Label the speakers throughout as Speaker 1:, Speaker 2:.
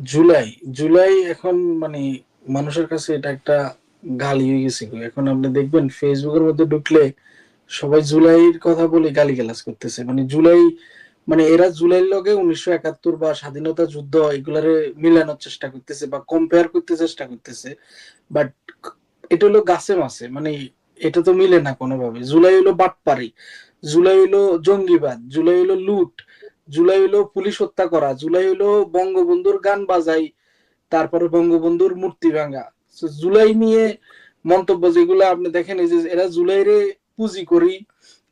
Speaker 1: জুলাই জুলাই এখন মানে মানুষের কাছে এটা একটা গালি হয়ে গেছে এখন আপনি দেখবেন ফেসবুকের মধ্যে ঢুকলে সবাই জুলাইয়ের কথা বলে গালিগালাজ করতেছে। মানে জুলাই মানে এরা জুলাইয়ের লগে উনিশশো একাত্তর বা স্বাধীনতা যুদ্ধ এগুলারে মিলানোর চেষ্টা করতেছে বা কম্পেয়ার করতে চেষ্টা করতেছে। বাট এটা হলো গাছে মাছে মানে এটা তো মিলে না কোনোভাবে। জুলাই হলো বাটপারি, জুলাই হলো জঙ্গিবাদ, জুলাই হলো লুট জুলাই হলো পুলিশ হত্যা করা, জুলাই হলো বঙ্গবন্ধুর গান বাজাই, তারপরে বঙ্গবন্ধুর মূর্তি ভাঙা। জুলাই নিয়ে মন্তব্য যেগুলো আপনি দেখেন, এই যে এরা জুলাইরে পুঁজি করি,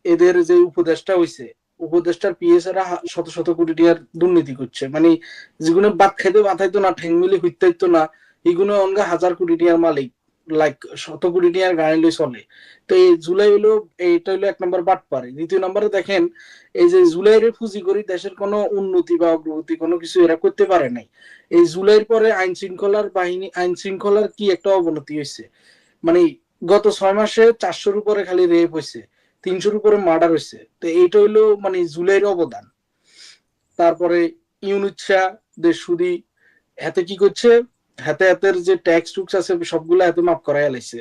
Speaker 1: এদের যে উপদেশটা হইছে, উপদেষ্টার পিএস এরা শত শত কোটি টাকার দুর্নীতি করছে। মানে যেগুলো বাদ খাইতে মাথাইতো না ঠেং মিলে হইতাইতো না এগুলো অনগা হাজার কোটি টাকার মালিক। লাইক শত কোটি টাকার গাড়ি লই চলে তো এই জুলাই হলো এইটা হলো এক নম্বর বাট পারে। দ্বিতীয় নম্বরে দেখেন, এই যে জুলাইরে পুঁজি করি, দেশের কোনো উন্নতি বা অগ্রগতি কোনো কিছু এরা করতে পারে নাই। এই জুলাইয়ের পরে আইন শৃঙ্খলার বাহিনী, আইন শৃঙ্খলার কি একটা অবনতি হয়েছে মানে গত ছয় মাসে চারশোর উপরে খালি রেপ হয়েছে তিনশোর উপরে মার্ডার হয়েছে তো এইটা হইল মানে জুলাইয়ের অবদান। তারপরে ইউনুচ্ছা দেশ সুদি হাতে কি করছে? হাতে হাতের যে ট্যাক্স টুক্স আছে, সবগুলো হাতে মাফ করাই লাইছে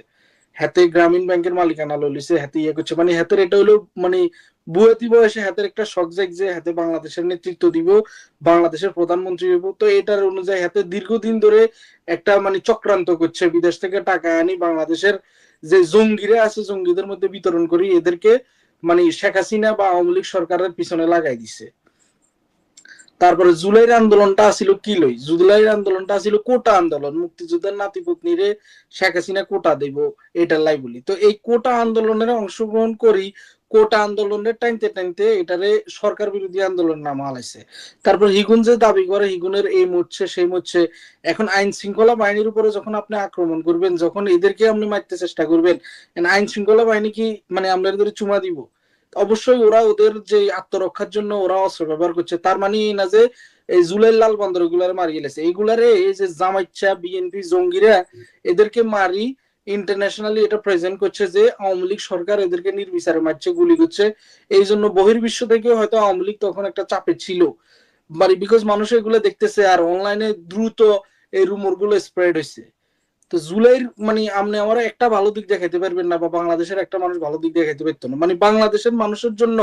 Speaker 1: হাতে গ্রামীণ ব্যাংকের মালিকানা লইছে, হাতে ইয়ে করছে। মানে হাতের এটা হলো মানে বুয়েতি বয়সে হাতের একটা শখ জাগ যে হাতে বাংলাদেশের নেতৃত্ব দিব, বাংলাদেশের প্রধানমন্ত্রী হইব। তো এটার অনুযায়ী হাতে দীর্ঘদিন ধরে একটা মানে চক্রান্ত করছে। বিদেশ থেকে টাকা আনি বাংলাদেশের যে জঙ্গিরা আছে, জঙ্গিদের মধ্যে বিতরণ করি, এদেরকে মানে শেখ হাসিনা বা আওয়ামী লীগ সরকারের পিছনে লাগাই দিছে। তারপরে জুলাইয়ের আন্দোলনটা ছিল কি লই? জুলাইয়ের আন্দোলনটা ছিল কোটা আন্দোলন, মুক্তিযুদ্ধের নাতি পত্নীরে শেখ হাসিনা কোটা দেব এটা লাই বলি। তো এই কোটা আন্দোলনের অংশগ্রহণ করি, কোটা আন্দোলনের টাইনতে টাইনতে এটারে সরকার বিরোধী আন্দোলন নামা হালাইছে। তারপর হিগুন যে দাবি করে, হিগুনের এই মরছে, সেই মরছে, এখন আইন শৃঙ্খলা বাহিনীর উপরে যখন আপনি আক্রমণ করবেন, যখন এদেরকে আপনি মারতে চেষ্টা করবেন আইন শৃঙ্খলা বাহিনী কি মানে আমরা চুমা দিব? অবশ্যই ওরা ওদের যে আত্মরক্ষার জন্য ওরা অস্ত্র ব্যবহার করছে। তার মানে না যে এই জুলাই লাল বন্দর গুলারে মারি গেলেছে এইগুলারে এই যে জামাইচ্ছা, বিএনপি, জঙ্গিরা এদেরকে মারি ইন্টারন্যাশনালি এটা প্রেজেন্ট করছে যে আওয়ামী লীগ সরকার এদেরকে নির্বিচারে মারছে, গুলি করছে। এই জন্য বহির্বিশ্ব থেকে হয়তো আওয়ামী লীগ তখন একটা চাপে ছিল। মানে বিকজ মানুষ এগুলো দেখতেছে আর অনলাইনে দ্রুত এই রুমরগুলো স্প্রেড হয়েছে তো জুলাইয়ের মানে আপনি আমার একটা ভালো দিক দেখাইতে পারবেন না বা বাংলাদেশের একটা মানুষ ভালো দিক দেখাইতে পারতো না। মানে বাংলাদেশের মানুষের জন্য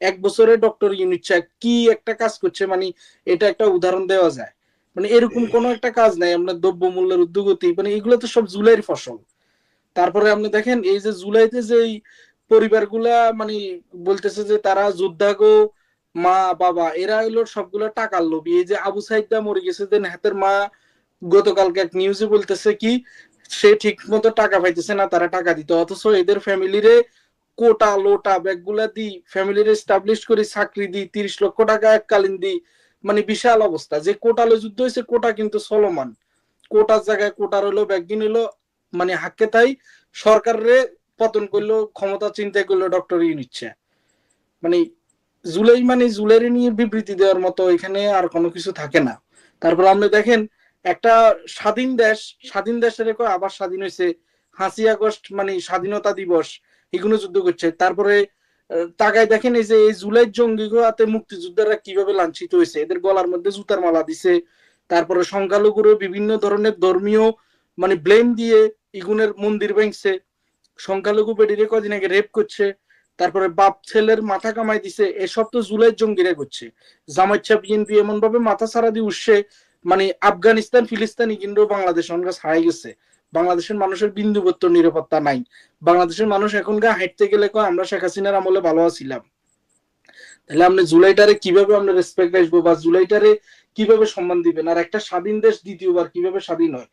Speaker 1: এক বছরে ডক্টর ইউনিচ্ছা কি একটা কাজ করছে মানে এটা একটা উদাহরণ দেওয়া যায়। মানে এরকম কোন একটা কাজ নাই, আপনার দ্রব্য মূল্যের উদ্যোগতি মানে এগুলো তো সব জুলাইয়ের ফসল। তারপরে আপনি দেখেন, এই যে জুলাইতে যে পরিবারগুলা মানে বলতেছে যে তারা যোদ্ধাগো মা, বাবা, এরা হইল সবগুলো টাকার লোভী। এই যে আবু সাইদা মরে গেছে, দেন হাতের মা গতকালকে এক নিউজে বলতেছে কি, সে ঠিক মতো টাকা পাইতেছে না, তারা টাকা দিত। অথচ এদের ফ্যামিলিরে কোটা, লোটা, ব্যাগগুলা দি ফ্যামিলির এস্টাবলিশ করে চাকরি দি, তিরিশ লক্ষ টাকা এককালীন দি মানে বিশাল অবস্থা। যে কোটালে যুদ্ধ হয়েছে, কোটা কিন্তু চলমান। কোটার জায়গায় কোটার হলো ব্যাগিন হলো মানে হাক্কে তাই সরকারে পতন করল, ক্ষমতা চিন্তা করল ডক্টর ইউনিচ্ছে মানে জুলাই মানে জুলাইরে নিয়ে বিবৃতি দেওয়ার মতো এখানে আর কোনো কিছু থাকে না। তারপর আপনি দেখেন একটা স্বাধীন দেশ, স্বাধীন দেশের আবার স্বাধীন হয়েছে। হাসি আগস্ট মানে স্বাধীনতা দিবস, এগুলো যুদ্ধ করছে। তারপরে তাকায় দেখেন এই যে, এই জুলাই জঙ্গি হাতে মুক্তিযোদ্ধারা কীভাবে লাঞ্ছিত হয়েছে। এদের গলার মধ্যে জুতার মালা দিছে। তারপরে সংখ্যালঘুরও বিভিন্ন ধরনের ধর্মীয় মানে ব্লেম দিয়ে ইগুনের মন্দির ভেঙছে। সংখ্যালঘু বেডিরে কদিন আগে রেপ করছে। তারপরে বাপ ছেলের মাথা কামাই দিছে। এসব তো জুলাই জঙ্গিরা করছে। জামাইচ্ছা বিএনপি এমন ভাবে মাথা সারা দিয়ে উঠছে মানে আফগানিস্তান, ফিলিস্তানি কিন্তু বাংলাদেশ অনগা ছাড়াই গেছে। বাংলাদেশের মানুষের বিন্দুবত্ত নিরাপত্তা নাই। বাংলাদেশের মানুষ এখনকার হাঁটতে গেলে কয়, আমরা শেখ হাসিনার আমলে ভালো আছিলাম। তাহলে আপনি জুলাইটারে কীভাবে আমরা রেসপেক্ট আসব বা জুলাইটারে কীভাবে সম্মান দিবেন? আর একটা স্বাধীন দেশ দ্বিতীয়বার কীভাবে স্বাধীন হয়?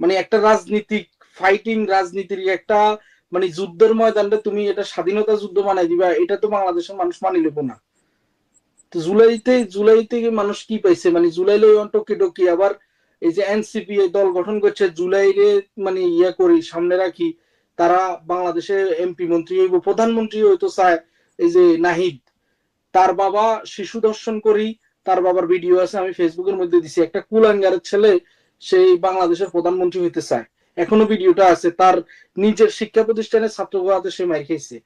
Speaker 1: মানে একটা রাজনীতিক ফাইটিং রাজনীতির একটা মানে যুদ্ধের ময়দানটা তুমি এটা স্বাধীনতা যুদ্ধ বানাই দিবা, এটা তো বাংলাদেশের মানুষ মানি নেব না। তো জুলাইতে জুলাই থেকে মানুষ কি পাইছে? মানে জুলাই লই টকি টকি আবার এই যে এনসিপি দল গঠন করছে, জুলাইরে মানে ইয়া করি, সামনে রাখি, তারা বাংলাদেশে এমপি মন্ত্রী হইব, প্রধানমন্ত্রী হইতো চায় এই যে নাহিদ। তার বাবা শিশু দর্শন করি, তার বাবার ভিডিও আছে, আমি ফেসবুকের মধ্যে দিছি। একটা কুলাঙ্গারের ছেলে, সেই বাংলাদেশের প্রধানমন্ত্রী হইতে চায়। এখনও ভিডিওটা আছে, তার নিজের শিক্ষা প্রতিষ্ঠানের ছাত্র হাতে সে মার খেয়েছে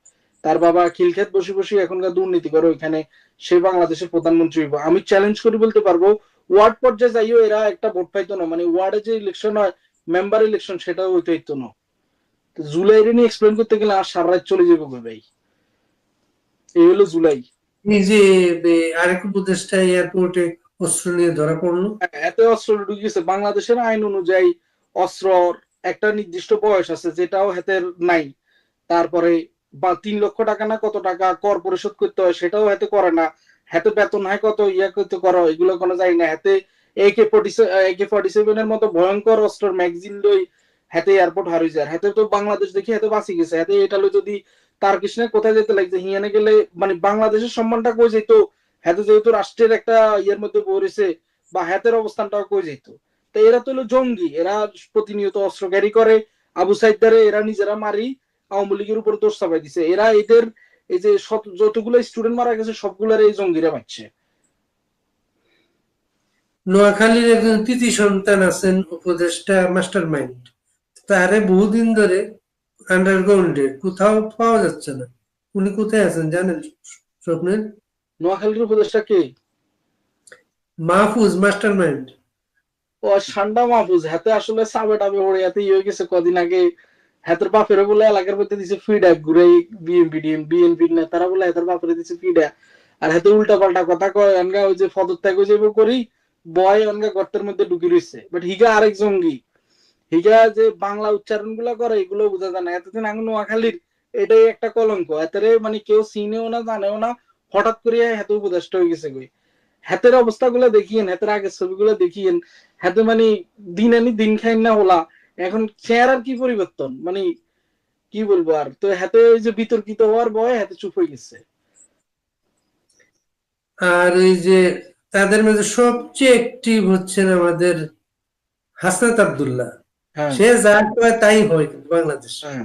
Speaker 1: তার বাবা খিলক্ষেত বসে বসে এখনকার দুর্নীতি করে ওইখানে সে বাংলাদেশের প্রধানমন্ত্রী হইব। আমি চ্যালেঞ্জ করি বলতে পারব ওয়ার্ড পর্যায়ে যাইও এরা একটা ভোট পাইতো না মানে ওয়ার্ডে যে ইলেকশন হয় মেম্বার ইলেকশন সেটাও হইতে হইতো না। তো জুলাইরে নিয়ে এক্সপ্লেন করতে গেলে আর সারা রাত চলে যাবে ভাই? এই হলো জুলাই।
Speaker 2: এই যে আরেক উপদেষ্টা এয়ারপোর্টে অস্ত্র নিয়ে ধরা পড়ল।
Speaker 1: এত অস্ত্র ঢুকিয়েছে। বাংলাদেশের আইন অনুযায়ী অস্ত্র একটা নির্দিষ্ট বয়স আছে যেটাও হাতের নাই। তারপরে বা তিন লক্ষ টাকা না কত টাকা কর পরিশোধ করতে হয় সেটাও হাতে করে না। হাতে বেতন হয় কত, ইয়া করতে করো, এগুলো কোনো যায় না। হাতে একে একে সেভেন এর মতো ভয়ঙ্কর অস্ত্র ম্যাগজিন লই এয়ারপোর্ট যায়। তো বাংলাদেশ দেখি বাঁচি গেছে। এটা যদি তার কৃষ্ণে কোথায় যেতে লাগছে, হিয়ানে গেলে মানে বাংলাদেশের সম্মানটা কই যেত হাতে যেহেতু রাষ্ট্রের একটা ইয়ের মধ্যে পড়েছে বা হাতের অবস্থানটাও কই যেত তো এরা তো হলো জঙ্গি। এরা প্রতিনিয়ত অস্ত্র ক্যারি করে। আবু সাইদারে এরা নিজেরা মারি। আওয়ামী লীগের উপর দোষ চাপাই দিছে। এরা এদের এই যে যতগুলো স্টুডেন্ট মারা গেছে সবগুলোর এই জঙ্গিরা মারছে।
Speaker 2: নোয়াখালীর একজন কৃতি সন্তান আছেন উপদেষ্টা মাস্টার মাইন্ড তারে বহুদিন ধরে আন্ডারগ্রাউন্ডে কোথাও পাওয়া যাচ্ছে না। উনি কোথায় আছেন জানেন স্বপ্নের?
Speaker 1: নোয়াখালীর উপদেষ্টা কে?
Speaker 2: মাহফুজ মাস্টার মাইন্ড
Speaker 1: ও ঠান্ডা মাহফুজ হাতে আসলে সাবে টাবে ওড়ে হাতে ইয়ে গেছে কদিন আগে হাতের বাপের বলে এলাকার মধ্যে দিছে ঘুরে বিএনপি নেতারা বলে হাতের বাপের দিছে ফিডব্যাক আর হাতে উল্টা পাল্টা কথা কয়, অনগা ওই যে হয়ে করি, বয় অনগা গর্তের মধ্যে ঢুকি বাট হিগা আরেক জঙ্গি। হিগা যে বাংলা উচ্চারণগুলা করে এগুলো বোঝা যায় না। এতদিন আগে নোয়াখালীর এটাই একটা কলঙ্ক। এতারে মানে কেউ চিনেও না, জানেও না, হঠাৎ করে হাতে উপদেষ্টা হয়ে গেছে কই। হাতের অবস্থাগুলো দেখিয়েন হাতের আগের ছবিগুলো দেখিয়েন। হাতে মানে দিন আনি দিন খাই না হলা। এখন চেহারার কি পরিবর্তন? মানে কি বলব আর? তো হাতে ওই যে বিতর্কিত হওয়ার ভয়ে হাতে চুপ হয়ে গেছে।
Speaker 2: আর ওই যে তাদের মধ্যে সবচেয়ে অ্যাক্টিভ হচ্ছেন আমাদের হাসনাত আব্দুল্লাহ।
Speaker 1: হ্যাঁ।
Speaker 2: সে যা কয় তাই হয় বাংলাদেশ।
Speaker 1: হ্যাঁ।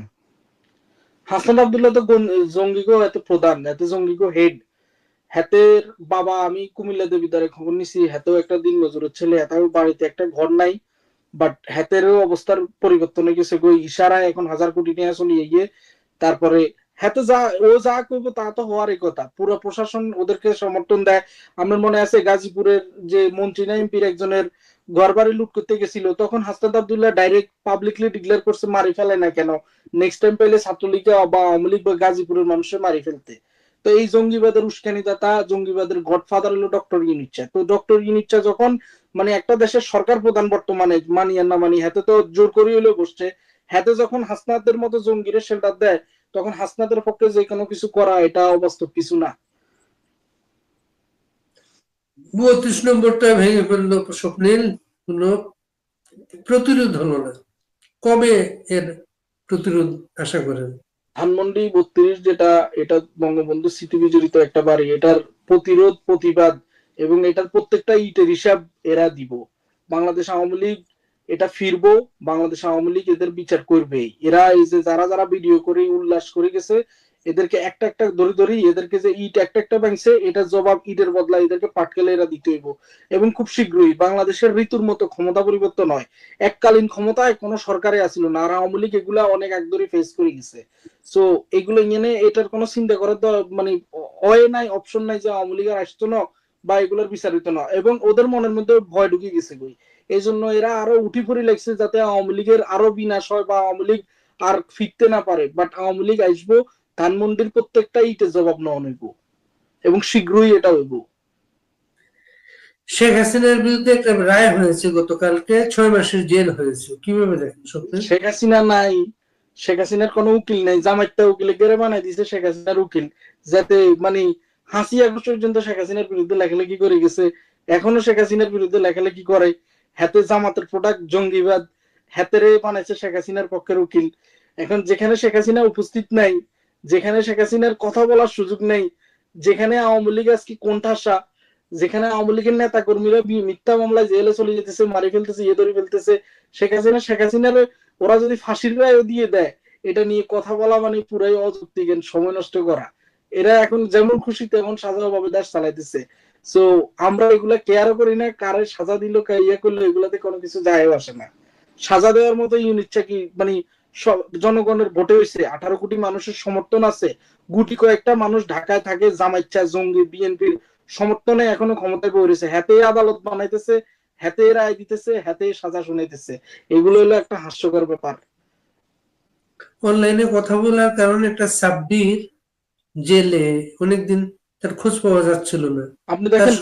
Speaker 1: হাসান আব্দুল্লাহ তো জঙ্গিগো এত প্রধান এত জঙ্গিগো হেড হাতের বাবা আমি কুমিল্লা দেবিদারে খবর নিছি হাতেও একটা দিন মজুরের ছেলে হাতেও বাড়িতে একটা ঘর নাই। বাট হাতেরও অবস্থার পরিবর্তন হয়ে গেছে গই ইশারায় এখন হাজার কোটি টাকা চলিয়ে গিয়ে তারপরে হাতে যা, ও যা করব তা তো হওয়ারই কথা। পুরো প্রশাসন ওদেরকে সমর্থন দেয়। আমার মনে আছে গাজীপুরের যে মন্ত্রী না এমপির একজনের ঘর বাড়ি লুট করতে গেছিল, তখন Hasnat Abdullah direct publicly declare করছে, মারি ফেলে না কেন? নেক্সট টাইম পেলে ছাত্রলীগ বা আওয়ামী লীগ বা গাজীপুরের মানুষের মারি ফেলতে। তো এই জঙ্গিবাদের উস্কানি উস্কানিদাতা জঙ্গিবাদের গডফাদার হলো ডক্টর ইউনিচ্ছা তো ডক্টর ইউনিচ্ছা যখন মানে একটা দেশের সরকার প্রধান বর্তমানে মানি আর না মানি হাতে তো জোর করে হলেও বসছে। হাতে যখন হাসনাতের মতো জঙ্গিরে শেল্টার দেয় তখন হাসনাতের পক্ষে যে কোনো কিছু করা এটা অবাস্তব কিছু না।
Speaker 2: বত্রিশ নম্বরটা ভেঙে ফেলল স্বপ্নীল কোনো প্রতিরোধ হলো না। কবে এর প্রতিরোধ আশা করেন?
Speaker 1: ধানমন্ডি বত্রিশ যেটা এটা বঙ্গবন্ধু স্মৃতি বিজড়িত একটা বাড়ি এটার প্রতিরোধ প্রতিবাদ এবং এটার প্রত্যেকটা ইটের হিসাব এরা দিব। বাংলাদেশ আওয়ামী লীগ এটা ফিরবো, বাংলাদেশ আওয়ামী লীগ এদের বিচার করবেই। এরা এই যে যারা যারা ভিডিও করে, উল্লাস করে গেছে, এদেরকে একটা একটা ধরে ধরে এদেরকে যে ইট একটা একটা ভাঙছে এটা জবাব ইটের বদলা এদেরকে পাটকেলে এরা দিতে হইব। এবং খুব শীঘ্রই বাংলাদেশের ঋতুর মতো ক্ষমতা পরিবর্তন হয়। এককালীন ক্ষমতায় কোনো সরকারে আসিল না, আর আওয়ামী লীগ এগুলা অনেক এক ধরে ফেস করে গেছে। সো এগুলো নিয়ে এটার কোনো চিন্তা করার মানে হয় নাই অপশন নাই যে আওয়ামী লীগের আসতো না। বা এগুলোর বিচারিত না এবং ওদের মনের মধ্যে ভয় ঢুকে গেছে কই। এই জন্য এরা আরও উঠি পড়ি লাগছে যাতে আওয়ামী লীগের আরও বিনাশ হয় বা আওয়ামী লীগ আর ফিরতে না পারে। বাট আওয়ামী লীগ আসব ধানমন্ডির প্রত্যেকটা ইটের জবাব নেওয়া হইব এবং শীঘ্রই এটা হইব।
Speaker 2: শেখ হাসিনার বিরুদ্ধে একটা রায় হয়েছে গতকালকে ছয় মাসের জেল হয়েছে। কীভাবে দেখেন
Speaker 1: শেখ হাসিনা নাই। শেখ হাসিনার কোনো উকিল নাই। জামাইটা উকিলে গেড়ে বানাই দিছে শেখ হাসিনার উকিল। যাতে মানে হাসি আগস্ট পর্যন্ত শেখ হাসিনার বিরুদ্ধে লেখালেখি করে গেছে। এখনও শেখ হাসিনার বিরুদ্ধে লেখালেখি করে। হাতে জামাতের প্রোডাক্ট জঙ্গিবাদ, হাতেরে বানাইছে শেখ হাসিনার পক্ষের উকিল। এখন যেখানে শেখ হাসিনা উপস্থিত নাই, যেখানে শেখ হাসিনার কথা বলার সুযোগ নেই, যেখানে আওয়ামী লীগ আজকে কোণঠাসা যেখানে আওয়ামী লীগের নেতা কর্মীরা মিথ্যা মামলায় জেলে চলে যেতেছে, মারি ফেলতেছে ইয়ে ধরে ফেলতেছে, শেখ হাসিনা, শেখ হাসিনার ওরা যদি ফাঁসির রায় দিয়ে দেয়, এটা নিয়ে কথা বলা মানে পুরাই অযৌক্তিক সময় নষ্ট করা। এরা এখন যেমন খুশি তেমন সাজা ভাবে দেশ চালাইতেছে। সো আমরা এগুলা কেয়ারও করি না, কারে সাজা দিল ইয়ে করল, এগুলাতে কোনো কিছু যায় আসে না। সাজা দেওয়ার মতো ইউনিটটা কি মানে জনগণের ভোটে হয়েছে আঠারো কোটি মানুষের সমর্থন আছে, গুটি কয়েকটা মানুষ ঢাকায় থাকে, জামাইচ্ছা, জঙ্গি, বিএনপির সমর্থনে এখনও ক্ষমতায় রয়েছে হাতে আদালত বানাইতেছে হাতে রায় দিতেছে হাতে সাজা শুনাইতেছে। এগুলো হলো একটা হাস্যকর ব্যাপার।
Speaker 2: অনলাইনে কথা বলার কারণে একটা সাব্বির জেলে অনেকদিন তার খোঁজ পাওয়া যাচ্ছিল না।
Speaker 1: আপনি দেখেন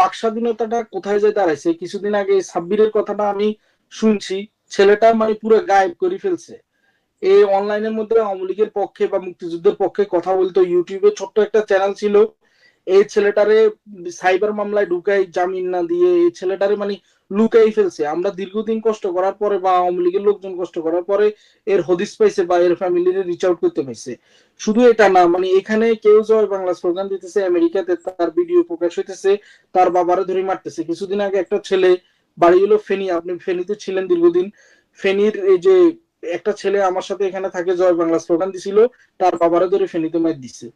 Speaker 1: বাক স্বাধীনতাটা কোথায় যায় দাঁড়াইছে কিছুদিন আগে সাব্বিরের কথাটা আমি শুনছি ছেলেটা মানে পুরো গায়েব করে ফেলছে। এই অনলাইনের মধ্যে আওয়ামী লীগের পক্ষে বা মুক্তিযুদ্ধের পক্ষে কথা বলতো ইউটিউবে ছোট্ট একটা চ্যানেল ছিল এই ছেলেটারে সাইবার মামলায় ঢুকাই জামিন না দিয়ে এই ছেলেটারে মানে লুকাই ফেলছে। আমরা দীর্ঘদিন কষ্ট করার পরে বা আওয়ামী লীগের লোকজন কষ্ট করার পরে এর হদিস পাইছে বা এর ফ্যামিলির রিচ আউট করতে পাইছে। শুধু এটা না মানে এখানে কেউ জয় বাংলা স্লোগান দিতেছে, আমেরিকাতে তার ভিডিও প্রকাশ হইতেছে, তার বাবারে ধরে মারতেছে। কিছুদিন আগে একটা ছেলে, বাড়ি হলো ফেনী, আপনি ফেনীতে ছিলেন দীর্ঘদিন। ফেনীর এই যে একটা ছেলে আমার সাথে এখানে থাকে জয় বাংলা স্লোগান দিছিল, তার বাবারে ধরে ফেনীতে মার দিছে।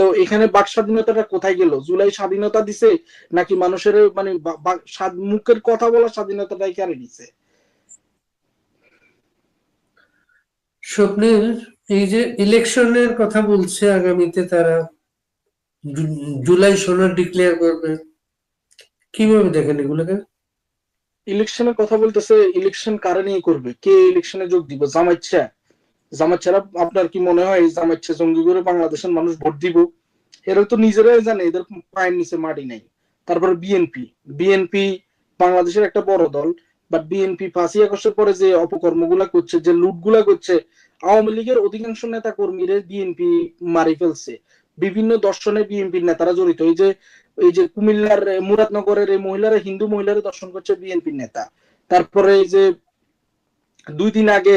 Speaker 1: তো এখানে বাক স্বাধীনতাটা কোথায় গেল? জুলাই স্বাধীনতা দিছে নাকি মানুষের মানে মুখের কথা বলার স্বাধীনতাটাই কারে দিছে?
Speaker 2: স্বপ্নের এই যে ইলেকশনের কথা বলছে আগামীতে তারা জুলাই সনদ ডিক্লেয়ার করবে কীভাবে দেখেন এগুলোকে?
Speaker 1: ইলেকশনের কথা বলতেছে ইলেকশন কারে নিয়ে করবে? কে ইলেকশনে যোগ দিব? জামাইচ্ছা জামাইচ্ছারা আপনার কি মনে হয় এই জামাইচ্ছা জঙ্গি করে বাংলাদেশের মানুষ ভোট দিব? এরা তো নিজেরাই জানে, এদের পায়ের নিচে মাটি নাই। তারপরে বিএনপি বিএনপি বাংলাদেশের একটা বড় দল বাট বিএনপি পাঁচই আগস্টের পরে যে অপকর্মগুলা করছে, যে লুটগুলা করছে, আওয়ামী লীগের অধিকাংশ নেতা কর্মীরা বিএনপি মারি ফেলছে। বিভিন্ন দর্শনে বিএনপির নেতারা জড়িত। এই যে এই যে কুমিল্লার মুরাদনগরের এই মহিলারা, হিন্দু মহিলারা দর্শন করছে বিএনপির নেতা। তারপরে এই যে, দুই দিন আগে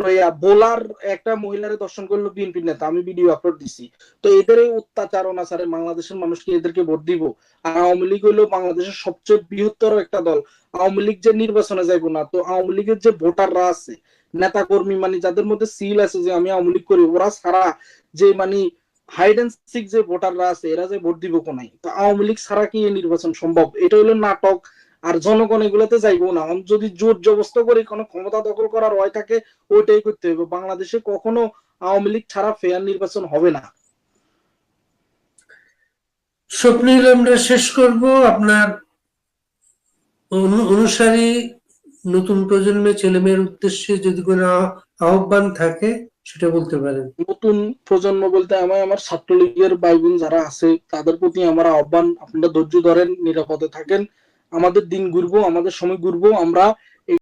Speaker 1: নয়া বোলার একটা মহিলারে দর্শন করল বিএনপির নেতা, আমি ভিডিও আপলোড দিছি। তো এদের অত্যাচার অনাচারে বাংলাদেশের মানুষকে এদেরকে ভোট দিব। আর আওয়ামী লীগ হলো বাংলাদেশের সবচেয়ে বৃহত্তর একটা দল। আওয়ামী লীগ যে নির্বাচনে যাইবো না, তো আওয়ামী লীগের যে ভোটাররা আছে নেতা কর্মী মানে যাদের মধ্যে সিল আছে যে আমি আওয়ামী লীগ করি, ওরা ছাড়া যে মানে হাইড যে ভোটাররা আছে, এরা যে ভোট দিব কোনাই তো আওয়ামী লীগ ছাড়া কি এই নির্বাচন সম্ভব? এটা হলো নাটক। আর জনগণ এগুলোতে যাইবো না। যদি জোর জবস্ত করে কোনো ক্ষমতা দখল করার হয় থাকে ওইটাই করতে হবে বাংলাদেশে কখনো আওয়ামী লীগ ছাড়া ফেয়ার নির্বাচন হবে না।
Speaker 2: স্বপ্নীল আমরা শেষ করব। আপনার অনুসারী নতুন প্রজন্মের ছেলেমেয়ের উদ্দেশ্যে যদি কোনো আহ্বান থাকে সেটা বলতে পারেন।
Speaker 1: নতুন প্রজন্ম বলতে আমার আমার ছাত্রলীগের ভাই বোন যারা আছে তাদের প্রতি আমার আহ্বান আপনারা ধৈর্য ধরেন নিরাপদে থাকেন। আমাদের দিন ঘুরবো আমাদের সময় ঘুরবো আমরা